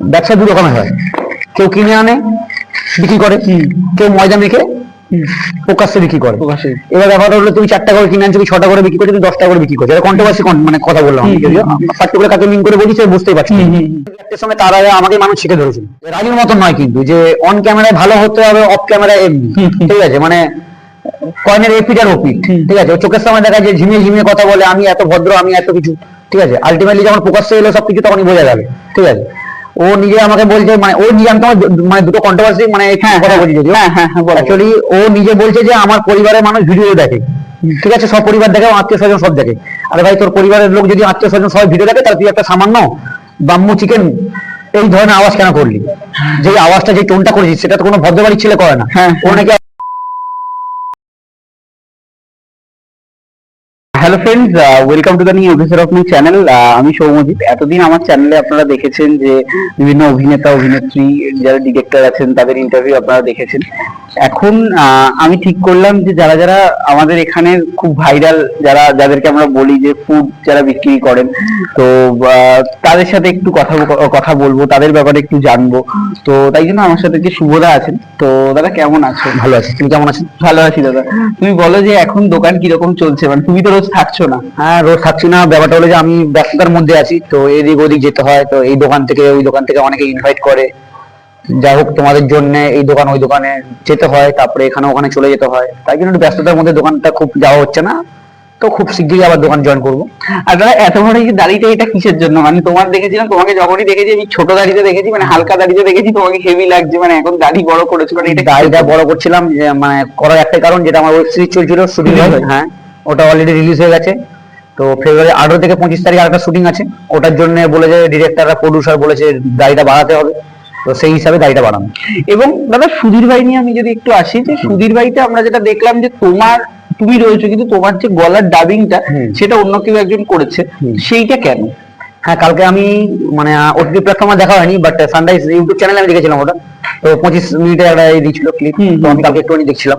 ব্যবসা দু রকমের হয়। কেউ কিনে আনে বিক্রি করে। কেউ ময়দা মেখে প্রকাশ্যে বিক্রি করে। এবার ব্যাপারটা হলো তুমি চারটা করে কিনে আনছো ছটা করে বিক্রি করছ তুমি দশটা করে বিক্রি করছ। এটা কন্ট্রোভার্সি মানে কথা বললাম পার্টিকুলার কাকে মিন করে বলছি সে বুঝতেই পারছি। একটা সময় তার আগে আমাকে মানুষ শিখে ধরেছিল। রাজুর মতন নয় কিন্তু যে অন ক্যামেরায় ভালো হতে হবে অফ ক্যামেরায় এমনি। ঠিক আছে? মানে কয়েনের এপিট আর ওপিট। ঠিক আছে? চোখের সামনে দেখা যায় ঝিমিয়ে ঝিমিয়ে কথা বলে আমি এত ভদ্র আমি এত কিছু। ঠিক আছে? আলটিমেটলি যখন প্রকাশ্যে এলো সবকিছু তখনই বোঝা যাবে। ঠিক আছে? ও নিজে আমাকে বলছে মানে ও নিজে আমি তোমার মানে দুটো কন্ট্রোভার্সি মানে কথা বলছি যদি হ্যাঁ, হ্যাঁ, হ্যাঁ, অ্যাকচুয়ালি ও নিজে বলছে যে আমার পরিবারের মানুষ ভিডিও দেখে। ঠিক আছে সব পরিবার দেখে আত্মীয় স্বজন সব দেখে। আরে ভাই তোর পরিবারের লোক যদি আত্মীয় স্বজন সবাই ভিডিও দেখে তাহলে তুই একটা সামান্য বাম্মু চিকেন এই ধরনের আওয়াজ কেন করলি? যে আওয়াজটা যে টোনটা করেছিস সেটা তো কোনো ভদ্রবাড়ির ছেলে করে না। হ্যাঁ, ও নাকি hello friends welcome to the new episode of my channel আমি সৌমজিৎ এতদিন আমার চ্যানেলে আপনারা দেখেছেন যে বিভিন্ন অভিনেতা অভিনেত্রী যারা ডিরেক্টর আছেন তাদের ইন্টারভিউ আপনারা দেখেছেন। এখন আমি ঠিক করলাম যে যারা যারা আমাদের এখানে খুব ভাইরাল যারা যাদেরকে আমরা বলি যে ফুড যারা বিক্রি করেন তো তাদের সাথে একটু কথা কথা বলব তাদের ব্যাপারে একটু জানব। তো তাই জন্য আমার সাথে যে শুভদা আছেন তো দাদা কেমন আছো? ভালো আছি। তুমি কেমন আছেন ভালো আছি দাদা। তুমি বলো যে এখন দোকান কীরকম চলছে? মানে তুমি তো রোজ থাকছো না। হ্যাঁ রোজ থাকছি না। ব্যাপারটা হলো যে আমি ব্যস্ততার মধ্যে আছি তো এদিক ওদিক যেতে হয়। তো এই দোকান থেকে ওই দোকান থেকে অনেকে ইনভাইট করে। যাই হোক তোমাদের জন্য এই দোকান ওই দোকানে যেতে হয়। তারপরে এখানে ওখানে চলে যেতে হয়। তাই জন্য একটু ব্যস্ততার মধ্যে দোকানটা খুব যাওয়া হচ্ছে না। তো খুব শিগগিরই আবার দোকান জয়েন করব। আর দাদা এত বড় এই দাড়িটা এটা কিসের জন্য? মানে তোমার দেখেছিলাম তোমাকে যখনই দেখেছি আমি ছোট দাড়িতে দেখেছি মানে হালকা দাড়িতে দেখেছি তোমাকে হেভি লাগছে। মানে এখন দাড়ি বড় করেছ মানে এটা গাড়িটা বড় করছিলাম মানে করার একটা কারণ যেটা আমার ওয়েব সিরিজ চলছিল শুটিং হ্যাঁ। ওটা অলরেডি রিলিজ হয়ে গেছে। তো ফেব্রুয়ারি আঠারো থেকে পঁচিশ তারিখ আরেকটা শুটিং আছে। ওটার জন্য বলেছে ডিরেক্টররা প্রডিউসার বলেছে গাড়িটা বাড়াতে হবে। তো সেই হিসাবে গাড়িটা বাড়ানো এবং দাদা সুধীর ভাই নিয়ে আমি যদি একটু আসি যে সুধীর ভাইটা আমরা যেটা দেখলাম যে তোমার তুমি রয়েছো কিন্তু তোমার যে গলার ডাবিংটা সেটা অন্য কেউ একজন করেছে। সেইটা কেন? হ্যাঁ কালকে আমি মানে ওটিটি প্ল্যাটফর্মে দেখা হয়নি বাট সানরাইজ ইউটিউব চ্যানেলে আমি দেখেছিলাম ওটা। তো পঁচিশ মিনিটের একটা দিয়েছিল ক্লিপ তো আমি কালকে একটুখানি দেখছিলাম।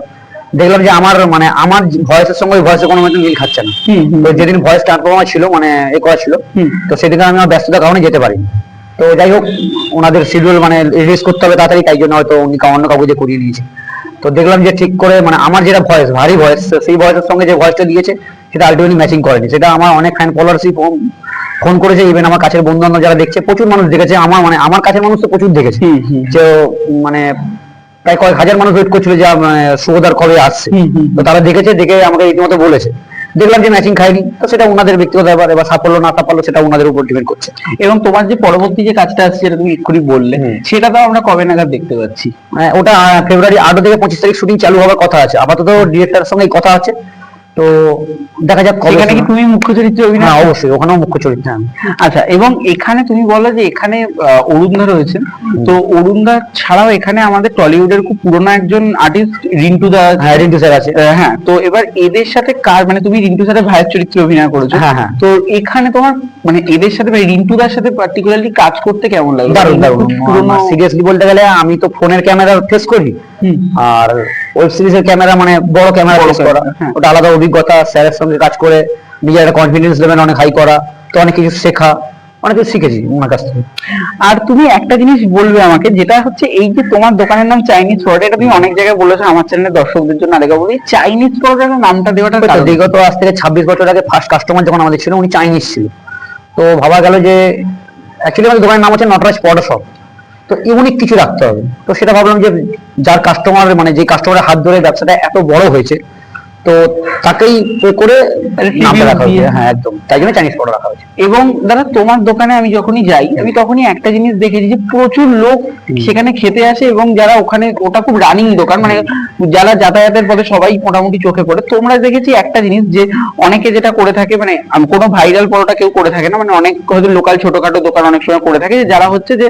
দেখলাম যে আমার মানে আমার ভয়েসের সঙ্গে ওই ভয়েসের কোনো মতো মিল খাচ্ছে না। তো যেদিন ভয়েস ট্রান্সফর্মার ছিল মানে এ করা ছিল তো সেদিকে আমি আমার ব্যস্ততার কারণে যেতে পারিনি। তো যাই হোক ওনাদের শিডিউল মানে রিলিজ করতে হবে তাড়াতাড়ি তাই জন্য হয়তো উনি অন্য কাউকে যে করিয়ে নিয়েছে। তো দেখলাম যে ঠিক করে মানে আমার যেটা ভয়েস ভারী ভয়েস সেই ভয়েসের সঙ্গে যে ভয়েসটা দিয়েছে সেটা আলটিমেটলি ম্যাচিং করেনি। সেটা আমার অনেক ফ্যান ফলোয়ার্সই ফোন করেছে ইভেন আমার কাছের বন্ধু বান্ধব যারা দেখছে প্রচুর মানুষ দেখেছে আমার মানে আমার কাছের মানুষ তো প্রচুর দেখেছে। যে মানে প্রায় কয়েক হাজার মানুষ ওয়েট করছিল যে সুভদার কবে আসছে। তো তারা দেখেছে দেখে আমাকে রীতিমতো বলেছে। দেখলাম যে ম্যাচিং খাইনি তো সেটা ওনাদের ব্যক্তিগত ব্যাপার এবার সাফল্য না সাফল্য সেটা ওনাদের উপর ডিপেন্ড করছে। এবং তোমার যে পরবর্তী যে কাজটা আসছে যেটা তুমি এক্ষুনি বললে সেটা তো আমরা কবে নাগাদ দেখতে পাচ্ছি? মানে ওটা ফেব্রুয়ারি আট থেকে পঁচিশ তারিখ শুটিং চালু হওয়ার কথা আছে। আপাতত ডিরেক্টরের সঙ্গে কথা আছে। তো দেখা যাক সেখানে কি তুমি মুখ্য চরিত্রে অভিনয় হ্যাঁ অবশ্যই ওখানেও মুখ্য চরিত্রে হ্যাঁ আচ্ছা এবং এখানে তুমি বলো যে এখানে অরুণদা রয়েছেন। তো অরুণদা ছাড়াও এখানে আমাদের টলিউডের খুব পুরনো একজন আর্টিস্ট রিন্টু দা। হ্যাঁ রিন্টু স্যার আছে। হ্যাঁ তো এবার এদের সাথে কার মানে তুমি রিন্টু স্যারের ভাইয়ের চরিত্রে অভিনয় করেছ। হ্যাঁ, হ্যাঁ। তো এখানে তোমার মানে এদের সাথে মানে রিন্টু দার সাথে পার্টিকুলারলি কাজ করতে কেমন লাগে? দারুণ দারুণ। পুরোনো সিরিয়াসলি বলতে গেলে আমি তো ফোনের ক্যামেরা ফেস করি। আর ওয়েব সিরিজের ক্যামেরা মানে বড় ক্যামেরা ফেস করা। হ্যাঁ। ওটা আলাদা অভিজ্ঞতা স্যারের সঙ্গে কাজ করে নিজের একটা কনফিডেন্স লেভেল অনেক হাই করা। তো অনেক কিছু শেখা অনেক কিছু শিখেছি ওনার কাছ থেকে। আর তুমি একটা জিনিস বলবে আমাকে যেটা হচ্ছে এই যে তোমার দোকানের নাম চাইনিজ পরোটা এটা তুমি অনেক জায়গায় বলেছ আমার চ্যানেলের দর্শকদের জন্য আরেকবার বলি। চাইনিজ পরোটার নামটা দেওয়াটা? বিগত আজ থেকে ছাব্বিশ বছর আগে ফার্স্ট কাস্টমার যখন আমাদের ছিল উনি চাইনিজ ছিল। তো ভাবা গেল যে অ্যাকচুয়ালি আমাদের দোকানের নাম হচ্ছে নটরাজ শপ তো ইউনিক কিছু রাখতে হবে। তো সেটা ভাবলাম যে যার কাস্টমার মানে যে কাস্টমারের হাত ধরে ব্যবসাটা এত বড় হয়েছে তো তাকেই করে রাখা। হয়েছে। হ্যাঁ একদম। তাই জন্য চাইনিজ পরোটা রাখা হয়েছে। এবং দাদা তোমার দোকানে আমি যখনই যাই আমি তখনই একটা জিনিস দেখেছি যে প্রচুর লোক সেখানে খেতে আসে এবং যারা ওখানে ওটা খুব রানিং দোকান মানে যারা যাতায়াতের পথে সবাই মোটামুটি চোখে পড়ে। তোমরা দেখেছি একটা জিনিস যে অনেকে যেটা করে থাকে মানে কোনো ভাইরাল পরোটা কেউ করে থাকে না মানে অনেক হয়তো লোকাল ছোটখাটো দোকান অনেক সময় করে থাকে যে যারা হচ্ছে যে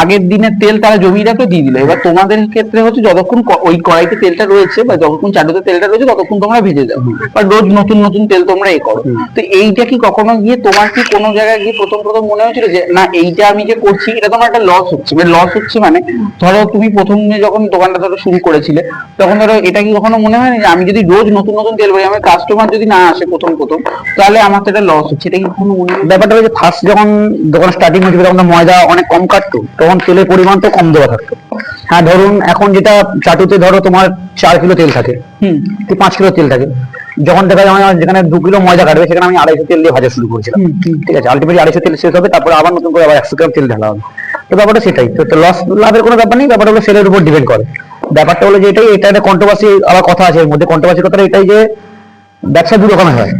আগের দিনের তেল তারা জমিয়ে রাখল দিয়ে দিল। এবার তোমাদের ক্ষেত্রে হচ্ছে যতক্ষণ ওই কড়াইতে তেলটা রয়েছে বা যতক্ষণ চাটুতে তেলটা রয়েছে ততক্ষণ তোমরা তোমরা ভেজে দাও বা রোজ নতুন নতুন তেল তোমরা এ করো তো এইটা কি কখনো গিয়ে তোমার কি কোনো জায়গায় গিয়ে প্রথম প্রথম মনে হয়েছিল যে না এইটা আমি যে করছি এটা তোমার একটা লস হচ্ছে মানে লস হচ্ছে মানে ধরো তুমি প্রথমে যখন দোকানটা ধরো শুরু করেছিলে তখন ধরো এটা কি কখনো মনে হয় না যে আমি যদি রোজ নতুন নতুন তেল পাই আমার কাস্টমার যদি না আসে প্রথম প্রথম তাহলে আমার তো এটা লস হচ্ছে এটা কি কখনো মনে হয় ব্যাপারটা হচ্ছে ফার্স্ট যখন দোকান স্টার্টিং হয়েছিল তখন ময়দা অনেক কম কাটতো তখন তেলের পরিমাণ তো কম দেওয়া থাকতো। হ্যাঁ ধরুন এখন যেটা চাটুতে ধরো তোমার চার কিলো তেল থাকে হুম। কি পাঁচ কিলো তেল থাকে। যখন দেখা যায় আমার যেখানে দু কিলো ময়দা কাটবে সেখানে আমি আড়াইশো তেল দিয়ে ভাজা শুরু করেছিলাম। ঠিক আছে আলটিমেটলি আড়াইশো তেল শেষ হবে তারপরে আবার নতুন করে আবার একশো গ্রাম তেল ঢালা হবে। তো ব্যাপারটা সেটাই তো লস লাভের কোনো ব্যাপার নেই ব্যাপারটা হলো সেলের উপর ডিপেন্ড করে। ব্যাপারটা হলো যে এটাই এটা একটা কন্ট্রোভার্সি আবার কথা আছে এর মধ্যে। কন্ট্রোভার্সি কথাটা এটাই যে ব্যবসা দু রকমের হয়।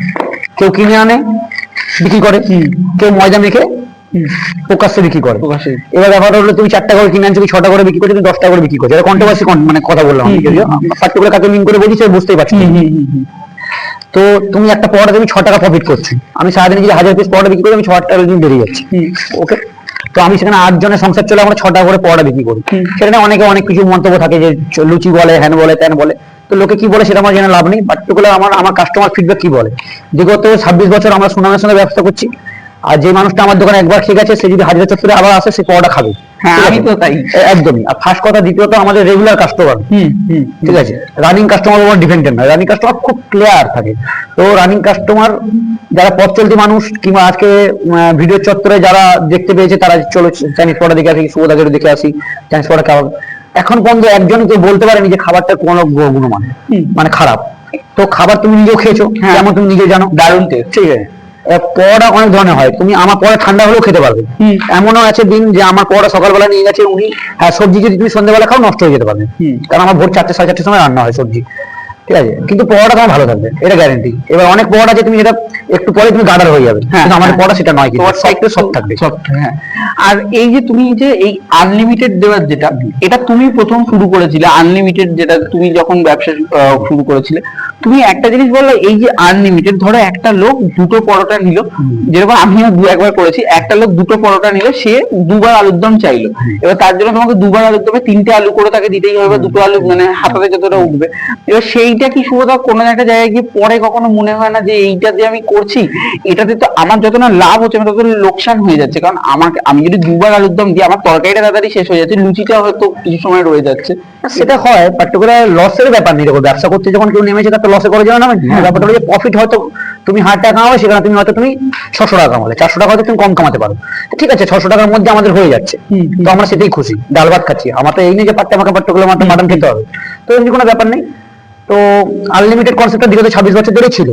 কেউ কিনে আনে বিক্রি করে। কেউ ময়দা মেখে প্রকাশ্যে বিক্রি করে। এবার ব্যাপারটা হলো তুমি চারটা করে কিনে আনছো ছটা করে বিক্রি করছ তুমি দশটা করে বিক্রি করছ? এটা কন্ট্রোভার্সি মানে কথা বললাম পার্টিকুলার কাকে মিন করে সে বুঝতেই পারছি তো তুমি একটা পরোটা তুমি ছ টাকা প্রফিট করছ। আমি সারাদিনে যদি হাজার পিস পরোটা বিক্রি করি আমি ছ টাকা দিন বেরিয়ে যাচ্ছি। ওকে তো আমি সেখানে আট জনের সংসার চলে আমরা ছটা করে পরোটা বিক্রি করি। সেখানে অনেকে অনেক কিছু মন্তব্য থাকে যে লুচি বলে হ্যান বলে ত্যান বলে। তো লোকে কি বলে সেটা আমার জেনে লাভ নেই পার্টিকুলার আমার আমার কাস্টমার ফিডব্যাক কি বলে? বিগত ছাব্বিশ বছর আমরা সুনামের সঙ্গে ব্যবসা করছি। আর যে মানুষটা আমার দোকানে একবার খেয়ে গেছে সে যদি হাজার চত্বরে আবার আসে সে পরোটা খাবে। হ্যাঁ, আমি তো তাই। একদমই। আর ফার্স্ট কথা দ্বিতীয়ত আমাদের রেগুলার কাস্টমার ঠিক আছে? রানিং কাস্টমার উপর ডিপেন্ডেন্ট নয়। রানিং কাস্টমার খুব ক্লিয়ার থাকে। তো রানিং কাস্টমার যারা পথ চলতি মানুষ কিংবা আজকে ভিডিও চত্বরে যারা দেখতে পেয়েছে তারা চলো চাইনিজ পড়া দেখে আসি সুবোধাকে দেখে আসি চাইনিজ পড়া খাবার এখন পর্যন্ত একজন কেউ বলতে পারেনি যে খাবারটা কোনো গুণমান মানে খারাপ। তো খাবার তুমি নিজেও খেয়েছো হ্যাঁ। যেমন তুমি নিজে জানো। দারুণ ঠিক আছে? পরোটা অনেক ধরনের হয়। তুমি আমার পড়া ঠান্ডা হলেও খেতে পারবে। এমনও আছে দিন যে আমার পড়া সকালবেলা নিয়ে গেছে উনি হ্যাঁ সবজি যদি তুমি সন্ধ্যেবেলা খাও নষ্ট হয়ে যেতে পারবে। কারণ আমার ভোর চারটে সাড়ে চারটের সময় রান্না হয় সবজি। ঠিক আছে? কিন্তু পরোটা তোমার ভালো থাকবে এটা গ্যারেন্টি এবার অনেক পরোটা আছে তুমি যেটা একটু পরে তুমি গাডার হয়ে যাবে। হ্যাঁ, কিন্তু আমাদের হ্যাঁ। পরোটা সেটা নয় কিন্তু তোমার সব থাকবে। সব হ্যাঁ। আর এই যে তুমি যে এই আনলিমিটেড দেওয়ার যেটা এটা তুমি প্রথম শুরু করেছিলে আনলিমিটেড যেটা তুমি যখন ব্যবসা শুরু করেছিলে তুমি একটা জিনিস বললে এই যে আনলিমিটেড ধরো একটা লোক দুটো পরোটা নিল যেরকম আমিও দু একবার করেছি একটা লোক দুটো পরোটা নিল সে দুবার আলুর দম চাইলো। এবার তার জন্য তোমাকে দুবার আলুর দমে তিনটে আলু করে তাকে দিতেই হবে দুটো আলু মানে হাতাতে যতটা উঠবে। এবার সেইটা কি শুভদা কোনো একটা জায়গায় গিয়ে পরে কখনো মনে হয় না যে এইটা যে আমি করছি এটাতে তো আমার যত না লাভ হচ্ছে আমার তত লোকসান হয়ে যাচ্ছে। কারণ আমাকে আমি যদি দুবার আলুর দম দিই আমার তরকারিটা তাড়াতাড়ি শেষ হয়ে যাচ্ছে লুচিটা হয়তো কিছু সময় রয়ে যাচ্ছে। সেটা হয় পার্টিকুলার লসের ব্যাপার নেই দেখো ব্যবসা করতে যখন কেউ নেমেছে তার তো লসে করে যাবে না মানে ব্যাপারটা হলো যে প্রফিট হয়তো তুমি হাজার টাকা কামাবে সেখানে তুমি হয়তো তুমি ছশো টাকা কামালে। চারশো টাকা হয়তো তুমি কম কামাতে পারো। ঠিক আছে ছশো টাকার মধ্যে আমাদের হয়ে যাচ্ছে। তো আমরা সেটাই খুশি ডাল ভাত খাচ্ছি। আমার তো এই নিয়ে যে পাট্টা মাখা পাট্টাগুলো মাত্র মাটন খেতে হবে। তো এমনি কোনো ব্যাপার নেই। তো আনলিমিটেড কনসেপ্টটা বিগত ছাব্বিশ বছর ধরে ছিল।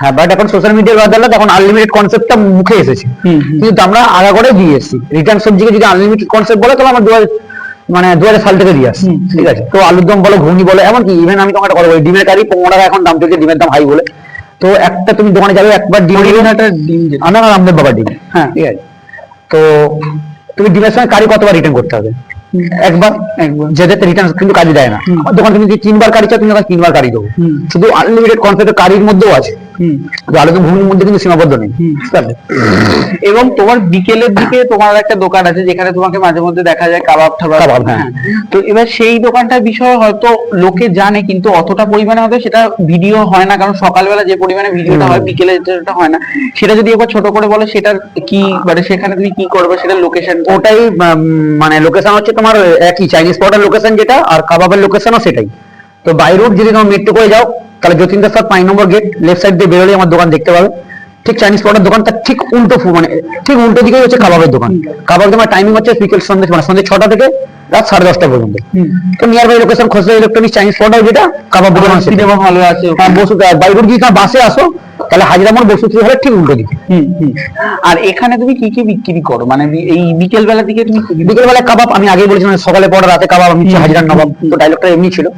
হ্যাঁ বাট এখন সোশ্যাল মিডিয়ার বাদালে এখন আনলিমিটেড কনসেপ্টটা মুখে এসেছে। কিন্তু আমরা আগা করে দিয়ে এসেছি। রিটার্ন সবজিকে যদি আনলিমিটেড কনসেপ্ট বলে তাহলে আমার দু মানে দু হাজার সাল থেকে দিয়ে আসছি। ঠিক আছে? তো আলুর দম বলো ঘুগনি বলো এমনকি ইভেন আমি তোমাকে কথা বলি ডিমের কারি পনেরো টাকা এখন দাম চলছে ডিমের দাম হাই বলে। তো একটা তুমি দোকানে যাবে একবার ডিম ডিম যেটা। আমার রামদেব বাবা ডিম। হ্যাঁ। ঠিক আছে? তো তুমি ডিমের সঙ্গে কারি কতবার রিটার্ন করতে হবে? একবার। যেটাতে রিটার্ন কিন্তু কাজে দেয় না। আমার দোকান তুমি যদি তিনবার কাড়ি চাও তুমি তিনবার কারি দেবো। শুধু আনলিমিটেড কনসেপ্ট কারির মধ্যেও আছে। আলুদম ঘুগনির মধ্যে কিন্তু সীমাবদ্ধ নেই। এবং তোমার বিকেলের দিকে তোমার একটা দোকান আছে যেখানে তোমাকে মাঝে মধ্যে দেখা যায় কাবাব ঠাবাব। হ্যাঁ। তো এবার সেই দোকানটার বিষয়ে হয়তো লোকে জানে কিন্তু অতটা পরিমাণে হয়তো সেটা ভিডিও হয় না কারণ সকালবেলা যে পরিমাণে ভিডিওটা হয় বিকেলে যেটা হয় না। সেটা যদি একবার ছোট করে বলে সেটার কি মানে সেখানে তুমি কি করবে সেটার লোকেশন ওটাই মানে লোকেশন হচ্ছে তোমার একই চাইনিজ স্পটের লোকেশন যেটা আর কাবাবের লোকেশনও সেটাই। তো বাই রোড যদি তোমার মেট্রো করে যাও তাহলে যতীন্দ্র স্যার পাঁচ নম্বর গেট লেফট সাইড দিয়ে বেরোলে আমার দোকান দেখতে পাবে। ঠিক চাইনিজ স্পটের দোকানটা ঠিক উল্টো মানে ঠিক উল্টো দিকেই হচ্ছে কাবাবের দোকান। কাবাব তোমার টাইমিং হচ্ছে বিকেল সন্ধ্যে মানে সন্ধ্যে ছটা থেকে রাত সাড়ে দশটা পর্যন্ত। তো নিয়ার বাই লোকেশন খসড়া ইলেকট্রনিক চাইনিজ স্পটও যেটা কাবাব দোকান। সিনেমা ভালো আছে। হ্যাঁ বসু বাই রোড যদি বাসে আসো তাহলে হাজিরামোড় বসু হলে ঠিক উল্টো দিকে। আর এখানে তুমি কি কি বিক্রি করো? মানে এই বিকেল বেলা দিকে তুমি বিক্রি- বিকেলবেলা কাবাব আমি আগেই বলেছিলাম সকালে পরে রাতে কাবাব আমি হাজিরার নবাব। তো ডায়লগটা এমনি ছিল।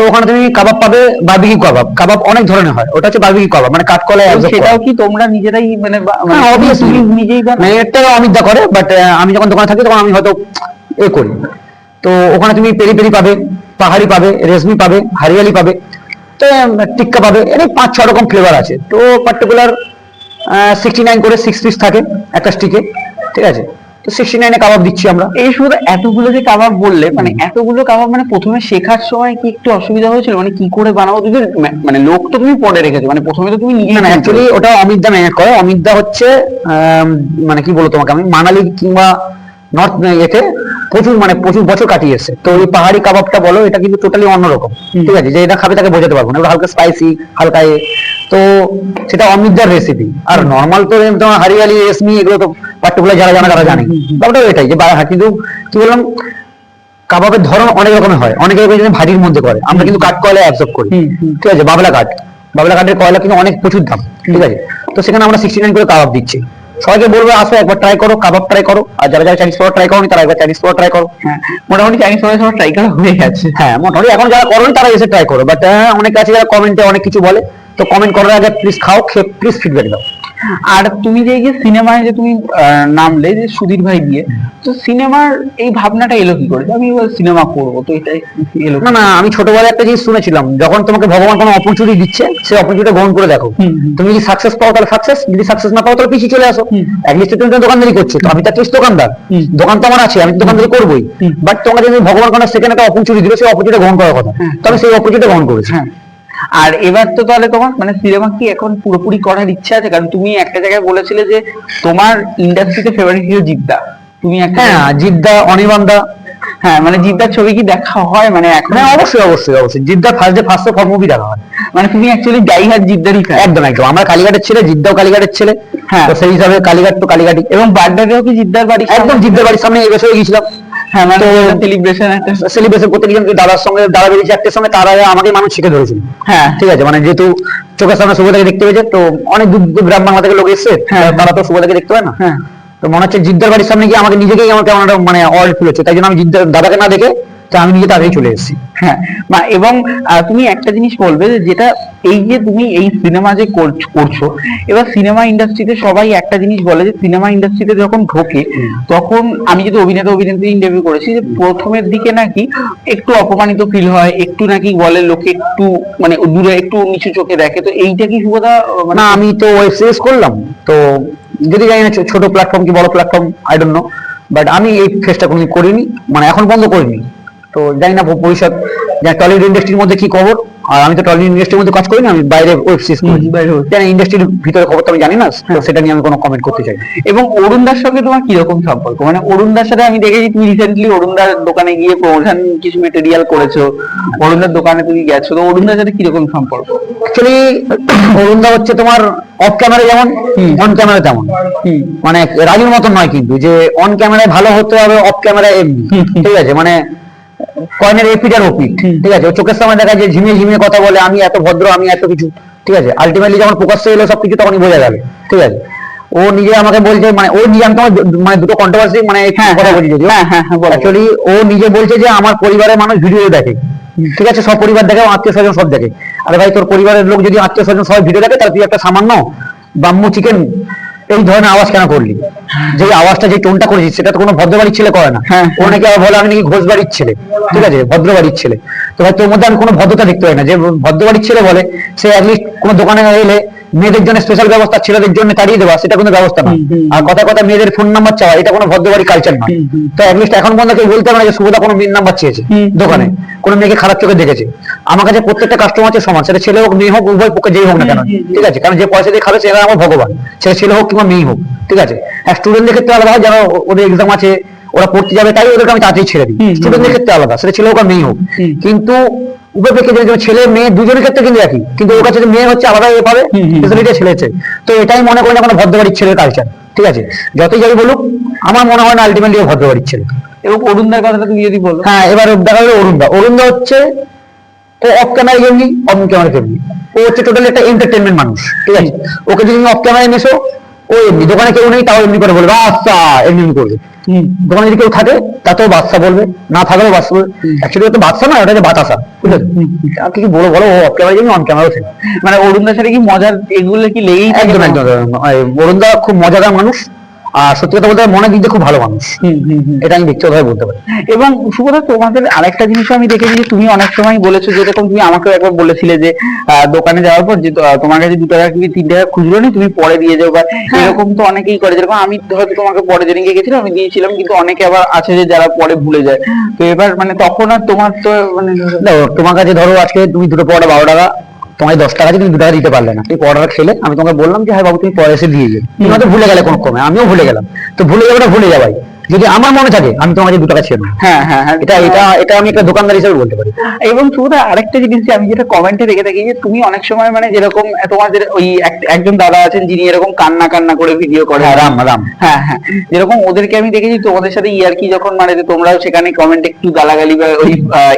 তো ওখানে তুমি কাবাব পাবে বারবিকি কাবাব। কাবাব অনেক ধরনের হয়। ওটা হচ্ছে বারবিকি কাবাব মানে কাঠকলায় সেটাও কি তোমরা নিজেরাই মানে বা- মানে হ্যাঁ, নিজেই? মানে এটাও অমিত দা করে বাট আমি যখন দোকানে থাকি তখন আমি হয়তো এ করি। তো ওখানে তুমি পেরি পেরি পাবে পাহাড়ি পাবে রেশমি পাবে হারিয়ালি পাবে তো টিক্কা পাবে এর পাঁচ ছ রকম ফ্লেভার আছে। তো পার্টিকুলার সিক্সটি নাইন করে সিক্স পিস থাকে একটা স্টিকে ঠিক আছে? তো সিক্সটি নাইনে কাবাব দিচ্ছি আমরা। এই শুধু এতগুলো যে কাবাব বললে মানে এতগুলো কাবাব মানে প্রথমে শেখার সময় কি একটু অসুবিধা হয়েছিল? মানে কি করে বানাবো? তুমি মানে লোক তো তুমি পরে রেখেছো মানে প্রথমে তো তুমি নিজে না অ্যাকচুয়ালি ওটা অমিতদা ম্যানেজ করে। অমিতদা হচ্ছে মানে কি বলব তোমাকে? আমি মানালি কিংবা নর্থ এতে প্রচুর মানে প্রচুর বছর কাটিয়ে এসেছে তো ওই পাহাড়ি কাবাবটা বলো এটা কিন্তু টোটালি অন্যরকম। ঠিক আছে? যে এটা খাবে তাকে বোঝাতে পারব না। হালকা স্পাইসি হালকা এ। তো সেটা অমিতদার রেসিপি আর নর্মাল তো তোমার হারিয়ালি রেশমি এগুলো তো পার্টিকুলার যারা জানে তারা জানে। ব্যাপারটা এটাই যে বা- কিন্তু কি বললাম? কাবাবের ধরন অনেক রকমের হয়। অনেক অনেকে এবার ভারীর মধ্যে করে। আমরা কিন্তু কাঠ কয়লা অ্যাবজর্ব করি। ঠিক আছে? বাবলা কাঠ। বাবলা কাঠের কয়লা কিন্তু অনেক প্রচুর দাম। ঠিক আছে? তো সেখানে আমরা সিক্সটি নাইন করে কাবাব দিচ্ছি। সবাইকে বলব আসো একবার ট্রাই করো কাবাব ট্রাই করো। আর যারা যারা চাইনিজ পাওয়ার ট্রাই করো তারা একবার চাইনিজ পাওয়ার ট্রাই করো। হ্যাঁ মোটামুটি চাইনিজ খাবার সবার ট্রাই করা হয়ে গেছে। হ্যাঁ মোটামুটি এখন যারা করেন তারা এসে ট্রাই করো। বাট অনেক আছে যারা কমেন্টে অনেক কিছু বলে। তো কমেন্ট করার আগে প্লিজ খাও খেয়ে প্লিজ ফিডব্যাক দাও। আর তুমি যে এই যে সিনেমায় যে তুমি নামলে যে সুধীর ভাই দিয়ে তো সিনেমার এই ভাবনাটা এলো কি করে? আমি সিনেমা করব তো এটাই এলো না না আমি ছোটবেলায় একটা জিনিস শুনেছিলাম যখন তোমাকে ভগবান কোনো অপরচুনিটি দিচ্ছে সেই অপরচুনিটি গ্রহণ করে দেখো। তুমি যদি সাকসেস পাও তাহলে সাকসেস যদি সাকসেস না পাও তাহলে পিছিয়ে চলে আসো। অ্যাটলিস্ট তুমি তো দোকানদারি করছ তো আমি তো অ্যাটলিস্ট দোকানদার। দোকান তো আমার আছে আমি দোকানদারি করবোই। বাট তোমাকে যদি ভগবান কোনো সেকেন্ড একটা অপরচুনিটি দিল সেই অপরচুনিটি গ্রহণ করার কথা। হ্যাঁ। তো আমি সেই অপরচুনিটি গ্রহণ করেছি। হ্যাঁ। আর এবার তো তাহলে তোমার মানে সিনেমা কি এখন পুরোপুরি করার ইচ্ছা আছে? কারণ তুমি একটা জায়গায় বলেছিলে যে তোমার ইন্ডাস্ট্রিতে ফেভারিট হিরো জিদ্দা। তুমি একটা হ্যাঁ জিদ্দা অনির্বাণদা হ্যাঁ মানে জিদ্দার ছবি কি দেখা হয়? মানে এখন হ্যাঁ অবশ্যই অবশ্যই অবশ্যই। Jeddah first day first for movie দেখা হয়। মানে তুমি অ্যাকচুয়ালি ডাইহার জিদ্দারই fan। একদম একদম। আমরা কালীঘাটের ছেলে জিদ্দাও কালীঘাটের ছেলে। হ্যাঁ। তো সেই হিসাবে কালীঘাট তো কালীঘাটই। এবং বার্থডেতেও কি জিদ্দার বাড়ি একদম জিদ্দার বাড়ির সামনে এই বছরে গিয়েছিলাম। হ্যাঁ মানে তো- সেলিব্রেশন একটা সেলিব্রেশন করতে গিয়ে দাদার সঙ্গে দাদা বেরিয়েছে একটার সঙ্গে তারা আমাকে মানুষ শিখে ধরেছিল। হ্যাঁ। ঠিক আছে মানে যেহেতু চোখের সামনে দেখতে পেয়েছে তো অনেক দূর দূর গ্রাম বাংলা থেকে লোক এসছে হ্যাঁ। তারা তো দেখতে পায় না। হ্যাঁ। তো মনে হচ্ছে জিদ্দার বাড়ির সামনে গিয়ে আমাকে নিজেকেই আমার কেমন মানে অল্ট ফুলেছে তাই জন্য আমি জিদ্দার দাদাকে না দেখে তো আমি নিজে তাড়াতাড়ি চলে এসেছি। হ্যাঁ এবং তুমি একটা জিনিস বলবে যে যেটা এই যে তুমি এই সিনেমা যে করছ- এবার সিনেমা ইন্ডাস্ট্রিতে সবাই একটা জিনিস বলে যে সিনেমা ইন্ডাস্ট্রিতে যখন ঢোকে তখন আমি যদি অভিনেতা অভিনেত্রী ইন্টারভিউ করেছি যে প্রথমের দিকে নাকি একটু অপমানিত ফিল হয় একটু নাকি বলে লোকে একটু মানে দূরে একটু নিচু চোখে দেখে তো এইটা কি শুভদা মানে না আমি তো ওয়েব সিরিজ করলাম তো যদি জানি না ছোট প্ল্যাটফর্ম কি বড় platform I don't know but আমি এই ফেসটা কোনোদিন করিনি মানে এখন বন্ধ করিনি। তো জানি না ভবিষ্যৎ টলিউড ইন্ডাস্ট্রির মধ্যে কি খবর আর আমি তো টলিউড ইন্ডাস্ট্রির মধ্যে কাজ করিনি আমি বাইরে ওয়েব সিরিজ করি। বাইরে জানি ইন্ডাস্ট্রির ভিতরে খবর তো আমি জানি না সেটা নিয়ে আমি কোনো কমেন্ট করতে চাই না। এবং অরুণদার সঙ্গে তোমার কীরকম সম্পর্ক? মানে অরুণদার সাথে আমি দেখেছি তুমি রিসেন্টলি অরুণদার দোকানে গিয়ে প্রমোশন কিছু মেটেরিয়াল করেছ অরুণদার দোকানে তুমি গেছো তো অরুণদার সাথে কীরকম সম্পর্ক? অ্যাকচুয়ালি অরুণদা হচ্ছে তোমার অফ ক্যামেরা যেমন। অন ক্যামেরা তেমন। মানে রাজুর মতন নয় কিন্তু যে অন ক্যামেরায় ভালো হতে হবে অফ ক্যামেরায় এমনি। ঠিক আছে? মানে কয়েনের এপিট আর ওপিট ঠিক আছে? ও চোখের সামনে দেখা যায় ঝিমিয়ে ঝিমিয়ে কথা বলে আমি এত ভদ্র আমি এত কিছু ঠিক আছে? আলটিমেটলি যখন প্রকাশ্যে এলো সবকিছু তখনই বোঝা গেল ঠিক আছে? ও নিজে আমাকে বলছে মানে ও নিজে আমি তোমার মানে দুটো কন্ট্রোভার্সি মানে হ্যাঁ, কথা হ্যাঁ, বলছি যদিও। হ্যাঁ, হ্যাঁ, অ্যাকচুয়ালি ও নিজে বলছে যে আমার পরিবারের মানুষ ভিডিও দেখে ঠিক আছে? সব পরিবার দেখে আত্মীয় স্বজন সব দেখে। আরে ভাই তোর পরিবারের লোক যদি আত্মীয় স্বজন সবাই ভিডিও দেখে তাহলে তুই একটা সামান্য বাম্মু চিকেন এই ধরনের আওয়াজ কেন করলি? যে আওয়াজটা যে টোনটা করেছিস সেটা তো কোনো ভদ্রবাড়ির ছেলে করে না। হ্যাঁ, ও নাকি আবার বলে আমি নাকি ঘোষ বাড়ির ছেলে। ঠিক আছে? ভদ্র বাড়ির ছেলে। তো ভাই তোর মধ্যে আমি কোনো ভদ্রতা দেখতে পাই না। যে ভদ্র বাড়ির ছেলে বলে সে অ্যাটলিস্ট কোনো দোকানে এলে মেয়েদের জন্য স্পেশাল ব্যবস্থা ছেলেদের জন্য তাড়িয়ে দেওয়া সেটা কোনো ব্যবস্থা না। আর কথা কথা মেয়েদের ফোন নাম্বার চাওয়া এটা কোনো ভদ্রবাড়ি কালচার নয় হুম, হুম। তো অ্যাটলিস্ট এখন পর্যন্ত কেউ বলতে পারে না যে সুবিধা কোনো মেয়ের নাম্বার চেয়েছে দোকানে। কোনো মেয়েকে খারাপ চোখে দেখেছে। আমার কাছে প্রত্যেকটা কাস্টমার আছে সমান। সেটা ছেলে হোক মেয়ে হোক উভয় পক্ষে যেই হোক না কেন। ঠিক আছে? কারণ যে পয়সা দিয়ে খাবে সেটা আমার ভগবান। সেটা ছেলে হোক কিংবা মেয়ে হোক। ঠিক আছে? স্টুডেন্টদের ক্ষেত্রে আলাদা হয় যারা ওদের এক্সাম আছে ওরা পড়তে যাবে তাই ওদেরকে আমি তাড়াতাড়ি ছেড়ে দিই। স্টুডেন্টদের ক্ষেত্রে আলাদা সেটা ছেলে হোক আর মেয়ে হোক। কিন্তু উভয় পক্ষে ছেলে মেয়ে দুজনের ক্ষেত্রে কিন্তু একই। কিন্তু ওর কাছে মেয়ে হচ্ছে আলাদা এ পাবে। ফেসিলিটি ছেলে হচ্ছে। তো এটাই মনে করি না কোনো ভদ্রবাড়ির ছেলের কালচার ঠিক আছে? যতই যাই বলুক আমার মনে হয় না আলটিমেটলি ভদ্রবাড়ির ছেলে। এবং অরুণদার কথাটা তুমি যদি বলো। হ্যাঁ এবার দেখা গেল অরুণদা। অরুণদা হচ্ছে ও অফ ক্যামেরা এমনি অন ক্যামেরা এমনি। ও হচ্ছে টোটালি একটা এন্টারটেনমেন্ট মানুষ ঠিক আছে? ওকে যদি অফ ক্যামেরায় মেশো ও এমনি দোকানে কেউ নেই তাও এমনি করে বলবে আচ্ছা এমনি এমনি করবে। দোকানে যদি কেউ থাকে তাতেও বাচ্চা বলবে না থাকলেও বাচ্চা বলবে। অ্যাকচুয়ালি তো বাচ্চা না ওটা যে বাতাসা বুঝলে? আর কি বলো বলো ও অফ ক্যামেরা যেমনি অন ক্যামেরাও থাকে। মানে অরুণদার সাথে কি মজার এগুলো কি লেগেই থাকে? একদম একদম অরুণ দা অরুণদা খুব মজাদার মানুষ। আর সত্যি কথা বলতে মনে দিক দিয়ে খুব ভালো মানুষ। এটা আমি ব্যক্তিগতভাবে বলতে পারি। এবং সুবোধা তোমাদের আরেকটা জিনিস আমি দেখেছি যে তুমি অনেক সময় বলেছ যেরকম তুমি আমাকেও একবার বলেছিলে যে দোকানে যাওয়ার পর যে তোমার কাছে দু টাকা কি তিন টাকা খুচরো নেই তুমি পরে দিয়ে যাও বা এরকম তো অনেকেই করে। যেরকম আমি হয়তো তোমাকে পরে যেদিনকে গেছিলাম আমি দিয়েছিলাম কিন্তু অনেকে আবার আছে যে যারা পরে ভুলে যায়। তো এবার মানে তখন আর তোমার তো মানে তোমার কাছে ধরো আজকে তুমি দুটো পরোটা বারো টাকা তোমার দশ টাকা তুমি দু টাকা দিতে পারলে না। তুমি অর্ডার খেলে, আমি তোমাকে বললাম যে হ্যাঁ বাবু, তুমি পয়সা দিয়ে যে তুমি হয়তো ভুলে গেলে কোনো কমে আমিও ভুলে গেলাম। তো ভুলে যাওয়াটা ভুলে যাবাই যদি আমার মনে থাকে আমি তোমার কাছে দু টাকা ছেড়ে। হ্যাঁ হ্যাঁ হ্যাঁ। এটা এটা এটা আমি একটা দোকানদার হিসেবে বলতে পারি। এবং শুধু আরেকটা জিনিস আমি যেটা কমেন্টে দেখে থাকি যে তুমি অনেক সময় মানে যেরকম তোমাদের ওই একজন দাদা আছেন যিনি এরকম কান্না কান্না করে ভিডিও করে। হ্যাঁ, রাম, রাম। হ্যাঁ হ্যাঁ। যেরকম ওদেরকে আমি দেখেছি তোমাদের সাথে ইয়ার কি যখন মানে যে তোমরাও সেখানে কমেন্ট একটু গালাগালি বা ওই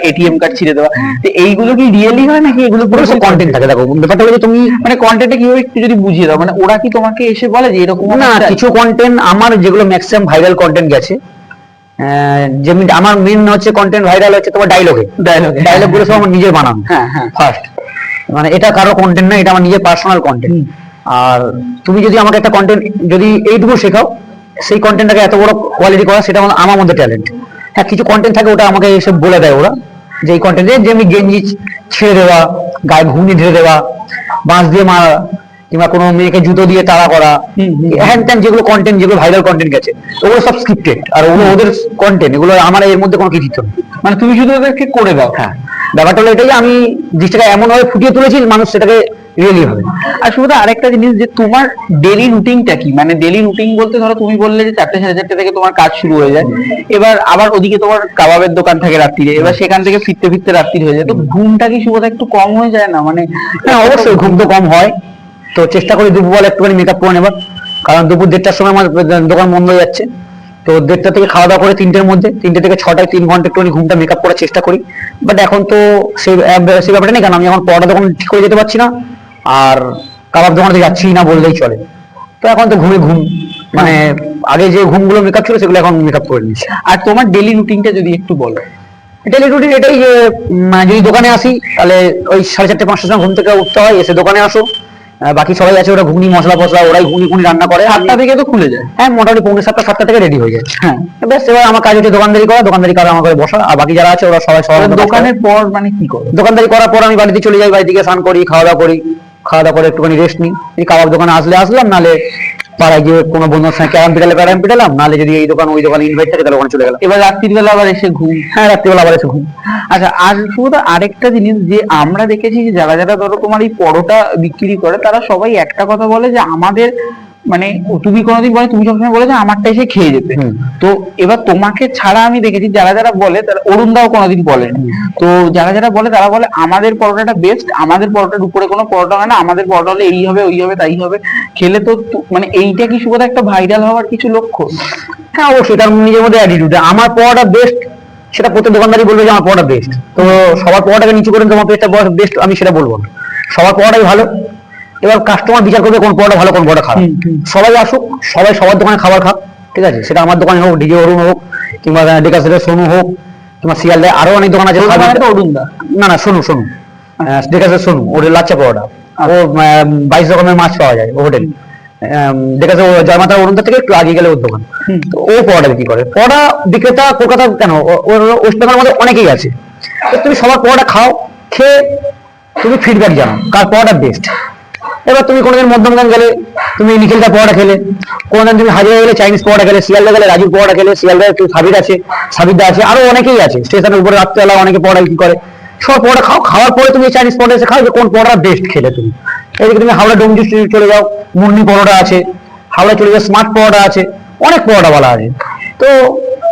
এটিএম কার্ড ছিঁড়ে দেওয়া। তো এইগুলো কি রিয়েলি হয় নাকি এগুলো পুরো সব কন্টেন্ট থাকে দেখো। ব্যাপারটা হলো তুমি মানে কন্টেন্টে কীভাবে একটু যদি বুঝিয়ে দাও? মানে ওরা কি তোমাকে এসে বলে যে এরকম না কিছু কন্টেন্ট আমার যেগুলো ম্যাক্সিমাম ভাইরাল কন্টেন্ট গেছে। আহ, যেমনি আমার মেন হচ্ছে কন্টেন্ট ভাইরাল হচ্ছে তোমার ডায়লগে এ, ডায়লগগুলো সব আমার নিজের বানানো। হ্যাঁ হ্যাঁ। ফার্স্ট মানে এটা কারও কন্টেন্ট না এটা আমার নিজের পার্সোনাল কন্টেন্ট আর তুমি যদি আমাকে একটা কন্টেন্ট যদি এইটুকু শেখাও সেই কন্টেন্টটাকে এত বড় কোয়ালিটি করা সেটা আমার- মধ্যে ট্যালেন্ট হ্যাঁ কিছু কন্টেন্ট থাকে ওটা আমাকে এসে বলে দেয় ওরা। যে এই কন্টেন্টে যেমনি গেঞ্জি ছেড়ে দেওয়া গায়ে ঘুগনি ঢেলে দেওয়া বাঁশ দিয়ে মারা কিংবা কোনো মেয়েকে জুতো দিয়ে তাড়া করা। হ্যান ত্যান যেগুলো কন্টেন্ট যেগুলো ভাইরাল কন্টেন্ট গেছে ওগুলো সব স্ক্রিপ্টেড আর ওগুলো ওদের কন্টেন্ট এগুলো আমার এর মধ্যে কোনো কৃতিত্ব নেই মানে তুমি শুধু ওদেরকে করে দাও? হ্যাঁ ব্যাপারটা হলো এটাই আমি জিনিসটাকে এমন ভাবে ফুটিয়ে তুলেছি মানুষ সেটাকে রিয়েলি ভাবে। আর শুধু আরেকটা জিনিস যে তোমার ডেলি রুটিনটা কি? মানে ডেলি রুটিন বলতে ধরো তুমি বললে যে চারটে সাড়ে চারটে থেকে তোমার কাজ শুরু হয়ে যায় এবার আবার ওদিকে তোমার কাবাবের দোকান থাকে রাত্রিরে এবার সেখান থেকে ফিরতে ফিরতে রাত্রি হয়ে যায়। তো ঘুমটা কি শুভদা একটু কম হয়ে যায় না? মানে হ্যাঁ অবশ্যই ঘুম তো কম হয়। তো চেষ্টা করি দুপুর দুপুরবেলা একটুখানি মেকআপ করে নেবার। কারণ দুপুর দেড়টার সময় আমার দোকান বন্ধ হয়ে যাচ্ছে। তো দেড়টা থেকে খাওয়া দাওয়া করে তিনটের মধ্যে তিনটে থেকে ছটায় তিন ঘণ্টা একটুখানি ঘুমটা মেকআপ করার চেষ্টা করি। বাট এখন তো সেই সেই ব্যাপারটা নেই কারণ আমি এখন পড়া দোকান ঠিক করে যেতে পারছি না। আর কাবাব দোকানে যাচ্ছি না বললেই চলে। তো এখন তো ঘুমে ঘুম। মানে আগে যে ঘুমগুলো মেকআপ ছিল সেগুলো এখন মেকআপ করে নিচ্ছি আর তোমার ডেলি রুটিনটা যদি একটু বলো। ডেলি রুটিন এটাই যে মানে যদি দোকানে আসি তাহলে ওই সাড়ে চারটে পাঁচটার সময় ঘুম থেকে উঠতে হয় এসে দোকানে আসো। বাকি সবাই আছে ওরা ঘুগনি মশলা ফসলা ওরাই ঘুগনি ঘুগনি রান্না করে সাতটা থেকে তো খুলে যায়। হ্যাঁ মোটামুটি পৌনে সাতটা সাতটা থেকে রেডি হয়ে যায়। হ্যাঁ। ব্যাস এবার আমার কাজ হচ্ছে দোকানদারি করা দোকানদারি করা আমার করে বসা আর বাকি যারা আছে ওরা সবাই করে। দোকানের পর মানে কি করে? দোকানদারি করার পর আমি বাড়িতে চলে যাই বাড়ি থেকে স্নান করি খাওয়া দাওয়া করি খাওয়া দাওয়া করে একটুখানি রেস্ট নিই। এই কাবাব দোকানে আসলে আসলাম নালে পাড়ায় গিয়ে কোনো বন্ধুর সঙ্গে ক্যারাম পিটালে ক্যারাম পিটালাম নাহলে যদি এই দোকান ওই দোকানে ইনভাইট থাকে তাহলে ওখানে চলে গেলাম। এবার রাত্রিবেলা আবার এসে ঘুম। হ্যাঁ রাত্রিবেলা আবার এসে ঘুম। আচ্ছা আর শুধু আরেকটা জিনিস যে আমরা দেখেছি যে যারা যারা ধরো তোমার এই পরোটা বিক্রি করে তারা সবাই একটা কথা বলে যে আমাদের মানে তুমি কোনোদিন বলে তুমি সবসময় বলে যে আমারটা এসে খেয়ে যেতে। তো এবার তোমাকে ছাড়া আমি দেখেছি যারা যারা বলে তারা অরুণদাও কোনোদিন বলেন। তো যারা যারা বলে তারা বলে আমাদের পরোটাটা বেস্ট আমাদের পরোটার উপরে কোনো পরোটা হয় না আমাদের পরোটা হলে এই হবে ওই হবে তাই হবে। খেলে তো মানে এইটা কি শুধু একটা ভাইরাল হওয়ার কিছু লক্ষ্য হ্যাঁ অবশ্যই তার নিজের মধ্যে অ্যাটিটিউড আমার পড়াটা বেস্ট সেটা প্রত্যেক দোকানদারই বলবে যে আমার পড়াটা বেস্ট তো সবার পড়াটাকে নিচু করে তোমার পেজটা বেস্ট আমি সেটা বলব না। সবার পড়াটাই ভালো। এবার কাস্টমার বিচার করবে কোন পড়াটা ভালো কোন পড়াটা খারাপ। সবাই আসুক সবাই সবার দোকানে খাবার খাক ঠিক আছে? সেটা আমার দোকানে হোক ডিজে অরুণ হোক কিংবা ডেকাসের সোনু হোক কিংবা শিয়ালদায় আরও অনেক দোকান আছে না না শোনো শোনো ডেকাসের শোনো ওর লাচ্চা পাওয়াটা ও বাইশ রকমের মাছ পাওয়া যায় ও হোটেল ডেকাসে জয়মাতা অরুণদা থেকে একটু আগে গেলে ওর দোকান। তো ও পড়া বিক্রি করে। পড়া বিক্রেতা কলকাতা কেন? ওর ওয়েস্ট বেঙ্গলের মধ্যে অনেকেই আছে। তুমি সবার পড়াটা খাও খেয়ে তুমি ফিডব্যাক জানো কার পড়াটা বেস্ট এবার তুমি কোনোদিন মধ্যমগ্রাম গেলে, তুমি নিখিলদা পড়া খেলে। কোনোদিন তুমি হাজিরা গেলে চাইনিজ পড়া খেলে, শিয়ালদা গেলে রাজুর পড়া খেলে শিয়ালদা একটু সাবির আছে, সাবিরদা আছে, আরও অনেকেই আছে। স্টেশনের উপরে রাত্রেবেলা অনেকে পড়া কি করে। সব পড়া খাও, খাওয়ার পরে তুমি চাইনিজ পড়া এসে খাও যে কোন পড়া বেস্ট খেলে তুমি। এদিকে তুমি হাওড়া ডোমজু চলে যাও, মুন্নি পরোটা আছে হাওড়া চলে যাও, স্মার্ট পরোটা আছে, অনেক পরোটা বলা আছে। তো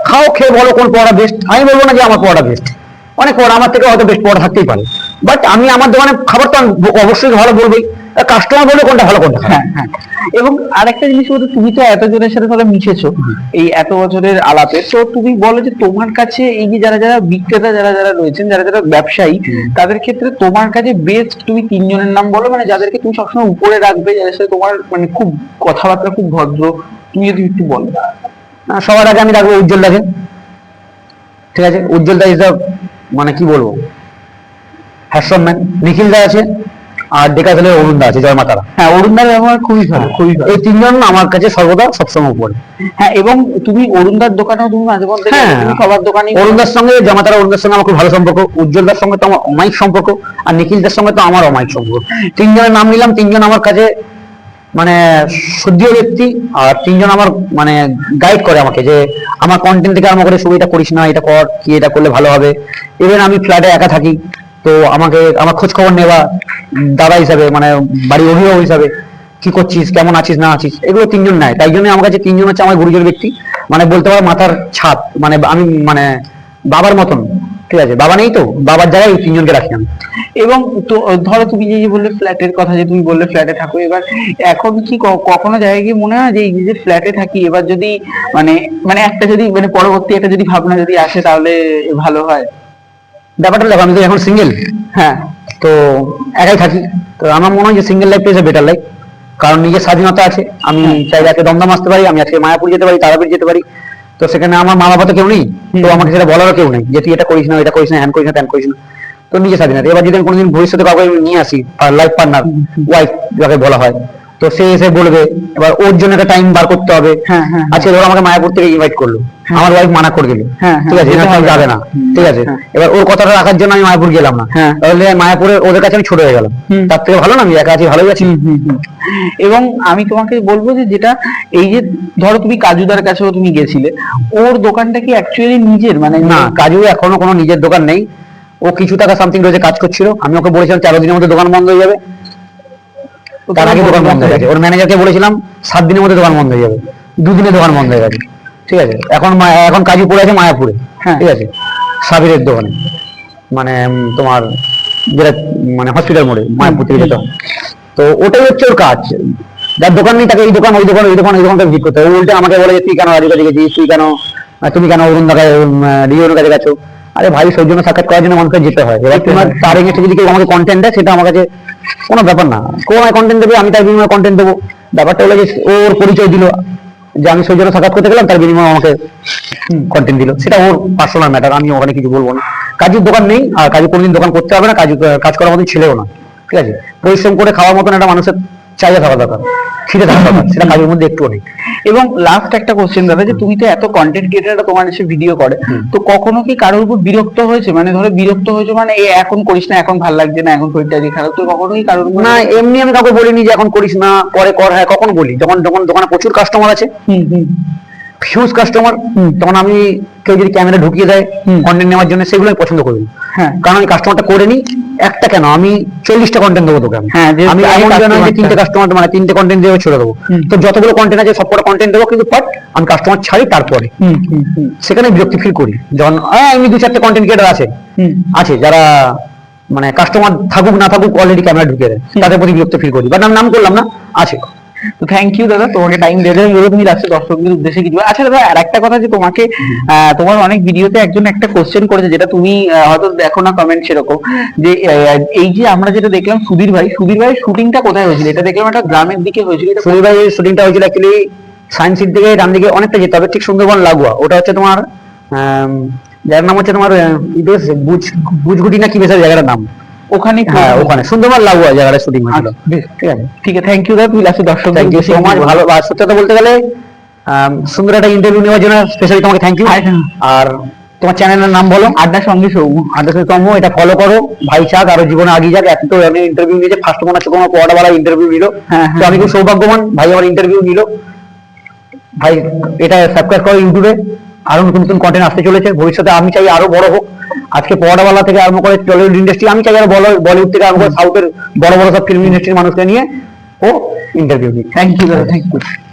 খাও, খেয়ে বলো কোন পরোটা বেস্ট আমি বলব না যে আমার পরোটা বেস্ট অনেক পরোটা, আমার থেকে হয়তো বেস্ট পরোটা থাকতেই পারে। বাট আমি, আমার দোকানে খাবার তো অবশ্যই ভালো বলবোই। কাস্টমার বলবে কোনটা ভালো কোনটা হ্যাঁ হ্যাঁ। এবং আরেকটা জিনিস বলতে তুমি তো এতজনের সাথে তাহলে মিশেছো এই এত বছরের আলাপে। তো তুমি বলো যে তোমার কাছে এই যে যারা যারা বিক্রেতা যারা যারা রয়েছেন যারা যারা ব্যবসায়ী তাদের ক্ষেত্রে তোমার কাছে বেস্ট তুমি তিনজনের নাম বলো মানে যাদেরকে তুমি সবসময় উপরে রাখবে যাদের সাথে তোমার মানে খুব কথাবার্তা খুব ভদ্র তুমি যদি একটু বলো। সবার আগে আমি রাখব উজ্জ্বল উজ্জ্বলদাকে ঠিক আছে? উজ্জ্বলদা ইজ মানে কি বলব? হ্যাশম্যান নিখিলদা আছে। আর ডেকাজলের অরুণদা আছে জয় মাতারা। হ্যাঁ অরুণদার ব্যবহার খুবই ভালো। খুবই ভালো। এই তিনজন আমার কাছে সর্বদা সবসময় উপরে। হ্যাঁ এবং তুমি অরুণদার দোকানেও তুমি মাঝে মধ্যে হ্যাঁ। তুমি সবার দোকানে অরুণদার সঙ্গে জামাতারা অরুণদার সঙ্গে আমার খুব ভালো সম্পর্ক উজ্জ্বলদার সঙ্গে তো আমার অমায়িক সম্পর্ক আর নিখিলদার সঙ্গে তো আমার অমায়িক সম্পর্ক। তিনজনের নাম নিলাম তিনজন আমার কাছে মানে শুদ্ধীয় ব্যক্তি আর তিনজন আমার মানে গাইড করে আমাকে যে আমার কন্টেন্ট থেকে আমার করে এটা করিস না এটা কর কি এটা করলে ভালো হবে? ইভেন আমি ফ্ল্যাটে একা থাকি তো আমাকে, আমার খোঁজ খবর নেওয়া দাদা হিসাবে মানে বাড়ির অভিভাবক হিসাবে, কি করছিস, কেমন আছিস, না আছিস, এগুলো তিনজন নেয়। তাই জন্য আমার কাছে তিনজন হচ্ছে আমার গুরুজন ব্যক্তি। মানে বলতে পারো মাথার ছাদ মানে আমি মানে বাবার মতন, ঠিক আছে? বাবা নেই তো, বাবার জায়গায় তিনজনকে রাখি আমি। এবং তো, ধরো তুমি যে বললে ফ্ল্যাটের কথা যে তুমি বললে ফ্ল্যাটে থাকো, এবার এখন কি, কখনো জায়গায় গিয়ে মনে হয় যে, এই যে ফ্ল্যাটে থাকি, এবার যদি মানে মানে একটা যদি মানে পরবর্তী একটা যদি ভাবনা যদি আসে, তাহলে ভালো হয়। ব্যাপারটা দেখো আমি তো এখন সিঙ্গেল হ্যাঁ। তো একাই থাকি। তো আমার মনে হয় যে single life is better life কারণ নিজের স্বাধীনতা আছে আমি চাইলে আজকে দমদম আসতে পারি আমি আজকে মায়াপুর যেতে পারি তারাপীঠ যেতে পারি। তো সেখানে আমার মা বাবা তো কেউ নেই। তো আমাকে সেটা বলারও কেউ নেই যে তুই এটা করিস না এটা করিস না হ্যান করিস না ত্যান করিস না। তো নিজের স্বাধীনতা। এবার যদি আমি কোনোদিন ভবিষ্যতে কাউকে নিয়ে আসি লাইফ পার্টনার ওয়াইফ যাকে বলা হয় তো সে এসে বলবে এবার ওর জন্য একটা টাইম বার করতে হবে। হ্যাঁ, হ্যাঁ, আজকে ধরো আমাকে মায়াপুর থেকে ইনভাইট করল। আমার ওয়াইফ মানা করে দিল। হ্যাঁ, হ্যাঁ, ঠিক আছে যাবে না। ঠিক আছে। হ্যাঁ। এবার ওর কথাটা রাখার জন্য আমি মায়াপুর গেলাম না। হ্যাঁ। তাহলে মায়াপুরে ওদের কাছে আমি ছোট হয়ে গেলাম। তার থেকে ভালো না আমি একা আছি ভালোই আছি। এবং আমি তোমাকে বলব যে যেটা এই যে ধরো তুমি কাজুদার কাছেও তুমি গেছিলে ওর দোকানটা কি অ্যাকচুয়ালি নিজের? মানে না কাজু এখনও কোনো নিজের দোকান নেই। ও কিছু টাকা সামথিং রয়েছে কাজ করছিল। আমি ওকে বলেছিলাম তেরো দিনের মধ্যে দোকান বন্ধ হয়ে যাবে। তার আগে দোকান বন্ধ হয়ে গেছে। ওর ম্যানেজারকে বলেছিলাম সাত দিনের মধ্যে দোকান বন্ধ হয়ে যাবে। দুদিনে দোকান বন্ধ হয়ে গেছে। ঠিক আছে? এখন এখন কাজু পড়ে আছে মায়াপুরে। হ্যাঁ। ঠিক আছে? সাবিরের দোকানে। মানে তোমার যেটা মানে হসপিটাল মোড়ে মায়াপুর থেকে যেতে তো ওটাই হচ্ছে ওর কাজ। যার দোকান নেই তাকে এই দোকান ওই দোকান ওই দোকান ওই দোকানটা ভিড় করতে হবে। উল্টে আমাকে বলে যে তুই কেন রাজুর কাছে গেছিস তুই কেন তুমি কেন অরুণ দাকে রিওর কাছে গেছো? আরে ভাই, সৌজন্য সাক্ষাৎ করার জন্য মানুষকে যেতে হয়। এবার তোমার তার এগেন্সে যদি কেউ আমাকে কন্টেন্ট দেয়, সেটা আমার কাছে কোনো ব্যাপার না। কেউ আমায় কন্টেন্ট দেবে, আমি তার বিনিময়ে কন্টেন্ট দেবো। ব্যাপারটা হলো যে ওর পরিচয় দিল, যে আমি সৌজন্য সাক্ষাৎ করতে গেলাম, তার বিনিময়ে আমাকে কন্টেন্ট দিল। সেটা ওর পার্সোনাল ম্যাটার আমি ওখানে কিছু বলব না। কাজুর দোকান নেই, আর কাজু কোনোদিন দোকান করতে হবে না, কাজু, কাজ করার মতন ছেলেও না। ঠিক আছে? পরিশ্রম করে খাওয়ার মতন একটা মানুষের চাহিদা থাকা দরকার। খিদে থাকা দরকার সেটা কাজের মধ্যে একটুও নেই এবং লাস্ট একটা কোশ্চেন দাদা যে তুমি তো এত কন্টেন্ট ক্রিয়েটাররা তোমার এসে ভিডিও করে তো কখনো কি কারোর উপর বিরক্ত হয়েছে? মানে ধরো বিরক্ত হয়েছে মানে এ এখন করিস না এখন ভালো লাগছে না এখন শরীরটা দিয়ে খারাপ। তো কখনো কি কারোর না এমনি আমি কাউকে বলিনি যে এখন করিস না পরে কর। হ্যাঁ কখন বলি যখন যখন দোকানে প্রচুর কাস্টমার আছে হুম, হুম, হিউজ কাস্টমার তখন আমি কেউ যদি ক্যামেরা ঢুকিয়ে দেয়। কন্টেন্ট নেওয়ার জন্য সেগুলো আমি পছন্দ করি না। হ্যাঁ। কারণ আমি কাস্টমারটা করে নিই একটা কেন? আমি চল্লিশটা কন্টেন্ট দেবো তোকে আমি। হ্যাঁ, এমন যে তিনটে কাস্টমার মানে তিনটে কন্টেন্ট দিয়ে ছেড়ে দেবো। তো যতগুলো কন্টেন্ট আছে সবকটা কন্টেন্ট দেবো কিন্তু বাট আমি কাস্টমার ছাড়ি তারপরে। সেখানে বিরক্তি ফিল করি। যখন আমি দু চারটে কন্টেন্ট ক্রিয়েটার আছে। আছে যারা মানে কাস্টমার থাকুক না থাকুক অলরেডি ক্যামেরা ঢুকে দেয়। তাদের প্রতি বিরক্ত ফিল করি। বাট আমি নাম করলাম না আছে। তো থ্যাংক ইউ দাদা তোমাকে টাইম দিয়ে দেবেন এগুলো তুমি লাস্টে দর্শকদের উদ্দেশ্যে কিছু আচ্ছা দাদা আর একটা কথা যে তোমাকে তোমার অনেক ভিডিওতে একজন একটা কোশ্চেন করেছে যেটা তুমি হয়তো দেখো না কমেন্ট সেরকম। যে এই যে আমরা যেটা দেখলাম সুধীর ভাই সুধীর ভাই শুটিংটা কোথায় হয়েছিল? এটা দেখলাম একটা গ্রামের দিকে হয়েছিল এটা সুনীল ভাই শুটিংটা হয়েছিল অ্যাকচুয়ালি সায়েন্স সিটি থেকে ডান দিকে অনেকটা যেতে হবে ঠিক সুন্দরবন লাগোয়া। ওটা হচ্ছে তোমার যার নাম হচ্ছে তোমার বেশ বুজগুটি না কি বেশ জায়গাটার নাম? ওখানে হ্যাঁ ওখানে। সুন্দরবন লাগোয়া জায়গাটা শুটিং হয়েছিল। আচ্ছা, ঠিক আছে। ঠিক আছে থ্যাংক ইউ দাদা তুমি লাস্টে দর্শকদের থ্যাংক ইউ সো মাচ ভালো সত্যি কথা বলতে গেলে সুন্দর একটা ইন্টারভিউ নেওয়ার জন্য স্পেশালি তোমাকে থ্যাংক ইউ আচ্ছা। আর তোমার চ্যানেলের নাম বলো। আড্ডার সঙ্গে তম এটা ফলো করো। ভাই চাক আরও জীবনে আগিয়ে যাক। এত আমি ইন্টারভিউ নিয়েছে। ফার্স্ট মনে হচ্ছে কোনো পড়াবালা ইন্টারভিউ নিল। তো আমি খুব সৌভাগ্যবান। ভাই আমার ইন্টারভিউ নিল। ভাই এটা সাবস্ক্রাইব করো ইউটিউবে। আরও নতুন নতুন কন্টেন্ট আসতে চলেছে। ভবিষ্যতে আমি চাই আরও বড় হোক। আজকে পড়াবালা থেকে আরম্ভ করে টলিউড ইন্ডাস্ট্রি আমি চাই বলিউড থেকে আরম্ভ করে সাউথের বড় বড় সব ফিল্ম ইন্ডাস্ট্রির মানুষকে নিয়ে ও ইন্টারভিউ দিই থ্যাংক ইউ থ্যাংক ইউ